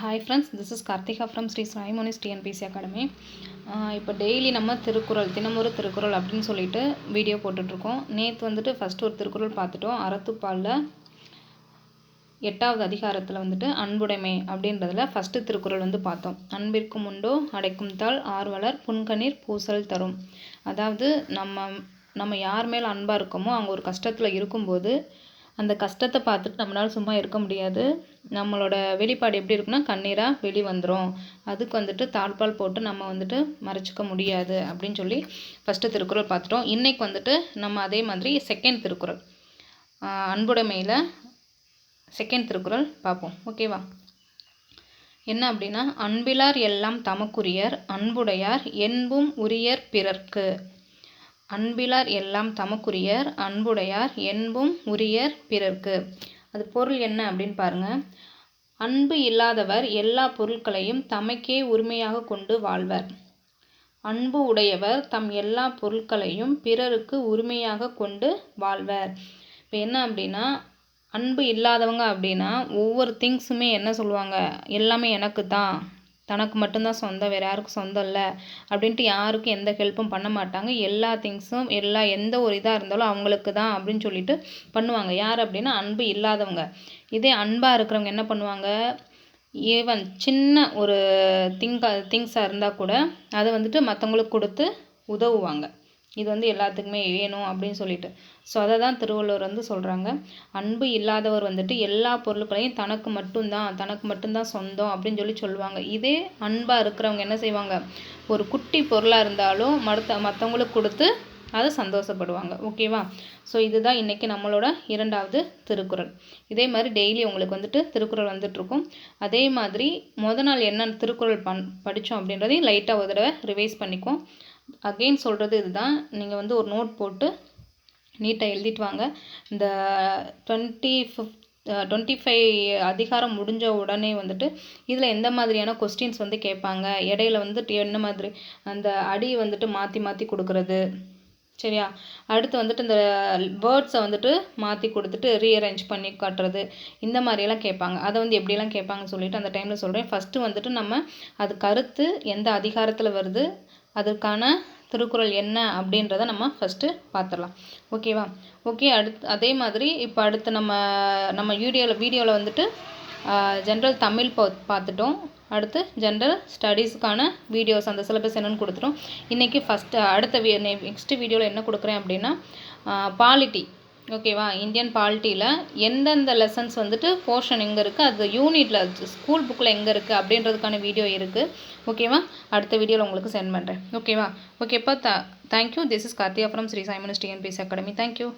Hi friends this is Karthika from Sri Saimonis TNPSC academy இப்போ daily நம்ம திருக்குறள் தினமொரு திருக்குறள் அப்படின்னு சொல்லிட்டு வீடியோ போட்டுட்ருக்கோம். நேற்று வந்துட்டு ஃபஸ்ட்டு ஒரு திருக்குறள் பார்த்துட்டோம். அறத்துப்பாலில் எட்டாவது அதிகாரத்தில் வந்துட்டு அன்புடைமை அப்படின்றதுல ஃபஸ்ட்டு திருக்குறள் வந்து பார்த்தோம். அன்பிற்கும் உண்டோ அடைக்கும் தாள் ஆர்வலர் புன்கணீர் பூசல் தரும். அதாவது நம்ம நம்ம யார் மேலே அன்பாக இருக்கோமோ அவங்க ஒரு கஷ்டத்தில் இருக்கும்போது அந்த கஷ்டத்தை பார்த்துட்டு நம்மளால் சும்மா இருக்க முடியாது. நம்மளோட வெளிப்பாடு எப்படி இருக்குன்னா கண்ணீராக வெளி வந்துடும் அதுக்கு வந்துட்டு தாழ்பால் போட்டு நம்ம வந்துட்டு மறைச்சிக்க முடியாது அப்படின்னு சொல்லி ஃபஸ்ட்டு திருக்குறள் பார்த்துட்டோம். இன்றைக்கி வந்துட்டு நம்ம அதே மாதிரி செகண்ட் திருக்குறள். அன்புடைமையில் செகண்ட் திருக்குறள் பார்ப்போம். ஓகேவா என்ன அப்படின்னா அன்பிலார் எல்லாம் தமக்குரியர் அன்புடையார் என்பும் உரியர் பிறர்க்கு. அன்பிலார் எல்லாம் தமக்குரியர் அன்புடையார் என்பும் உரியர் பிறர்க்கு. அது பொருள் என்ன அப்படின்னு பாருங்க. அன்பு இல்லாதவர் எல்லா பொருட்களையும் தமக்கே உரிமையாக கொண்டு வாழ்வர். அன்பு உடையவர் தம் எல்லா பொருட்களையும் பிறருக்கு உரிமையாக கொண்டு வாழ்வர். இப்போ என்ன அப்படின்னா அன்பு இல்லாதவங்க அப்படின்னா ஒவ்வொரு திங்ஸுமே என்ன சொல்லுவாங்க? எல்லாமே எனக்கு தான் தனக்கு மட்டும்தான் சொந்தம் வேறு யாருக்கும் சொந்தம் இல்லை அப்படின்ட்டு யாருக்கும் எந்த ஹெல்ப்பும் பண்ண மாட்டாங்க. எல்லா திங்ஸும் எல்லா எந்த ஒரு இதாக இருந்தாலும் அவங்களுக்கு தான் அப்படின்னு சொல்லிட்டு பண்ணுவாங்க. யார் அப்படின்னா அன்பு இல்லாதவங்க. இதே அன்பாக இருக்கிறவங்க என்ன பண்ணுவாங்க? ஈவன் சின்ன ஒரு திங்க திங்ஸாக இருந்தால் கூட அதை வந்துட்டு மற்றவங்களுக்கு கொடுத்து உதவுவாங்க. இது வந்து எல்லாத்துக்குமே வேணும் அப்படின்னு சொல்லிட்டு. ஸோ அதை தான் திருவள்ளுவர் வந்து சொல்கிறாங்க அன்பு இல்லாதவர் வந்துட்டு எல்லா பொருட்களையும் தனக்கு மட்டும்தான் தனக்கு மட்டும்தான் சொந்தம் அப்படின்னு சொல்லி சொல்லுவாங்க. இதே அன்பாக இருக்கிறவங்க என்ன செய்வாங்க? ஒரு குட்டி பொருளாக இருந்தாலும் மற்ற மற்றவங்களுக்கு கொடுத்து அதை சந்தோஷப்படுவாங்க. ஓகேவா ஸோ இதுதான் இன்றைக்கி நம்மளோட இரண்டாவது திருக்குறள். இதே மாதிரி டெய்லி உங்களுக்கு வந்துட்டு திருக்குறள் வந்துட்டுருக்கும். அதே மாதிரி முத நாள் என்ன திருக்குறள் பண் படித்தோம் அப்படின்றதையும் லைட்டாக ஒரு தடவை ரிவைஸ் பண்ணிக்குவோம். அகெயின் சொல்கிறது இதுதான். நீங்கள் வந்து ஒரு நோட் போட்டு நீட்டாக எழுதிட்டு வாங்க. இந்த டுவெண்ட்டி ஃபிஃப்த் டுவெண்ட்டி ஃபைவ் அதிகாரம் முடிஞ்ச உடனே வந்துட்டு இதில் எந்த மாதிரியான கொஸ்டின்ஸ் வந்து கேட்பாங்க? இடையில வந்துட்டு என்ன மாதிரி அந்த அடி வந்துட்டு மாற்றி மாற்றி கொடுக்குறது. சரியா? அடுத்து வந்துட்டு இந்த வேர்ட்ஸை வந்துட்டு மாற்றி கொடுத்துட்டு ரீஅரேஞ்ச் பண்ணி காட்டுறது. இந்த மாதிரியெல்லாம் கேட்பாங்க. அதை வந்து எப்படியெல்லாம் கேட்பாங்கன்னு சொல்லிட்டு அந்த டைமில் சொல்கிறேன் ஃபஸ்ட்டு வந்துட்டு நம்ம அது கருத்து எந்த அதிகாரத்தில் வருது அதற்கான திருக்குறள் என்ன அப்படின்றத நம்ம ஃபஸ்ட்டு பார்த்துடலாம் ஓகேவா ஓகே அடுத்து அதே மாதிரி இப்போ அடுத்து நம்ம நம்ம வீடியோவில் வீடியோவில் வந்துட்டு ஜென்ரல் தமிழ் பா பார்த்துட்டோம் அடுத்து ஜென்ரல் ஸ்டடீஸுக்கான வீடியோஸ் அந்த சிலபஸ் என்னென்னு கொடுத்துட்டோம். இன்றைக்கி ஃபஸ்ட்டு அடுத்த வீ நெக்ஸ்ட்டு வீடியோவில் என்ன கொடுக்குறேன் அப்படின்னா பாலிட்டி ஓகேவா இந்தியன் பாலிட்டியில் எந்தெந்த லெசன்ஸ் வந்துட்டு போர்ஷன் எங்கே இருக்குது அது யூனிட்டில் ஸ்கூல் புக்கில் எங்கே இருக்குது அப்படின்றதுக்கான வீடியோ இருக்குது ஓகேவா அடுத்த வீடியோவில் உங்களுக்கு சென்ட் பண்ணுறேன் ஓகேவா ஓகேப்பா த thank you this is Karthika from Sri Saimonis TNPSC academy thank you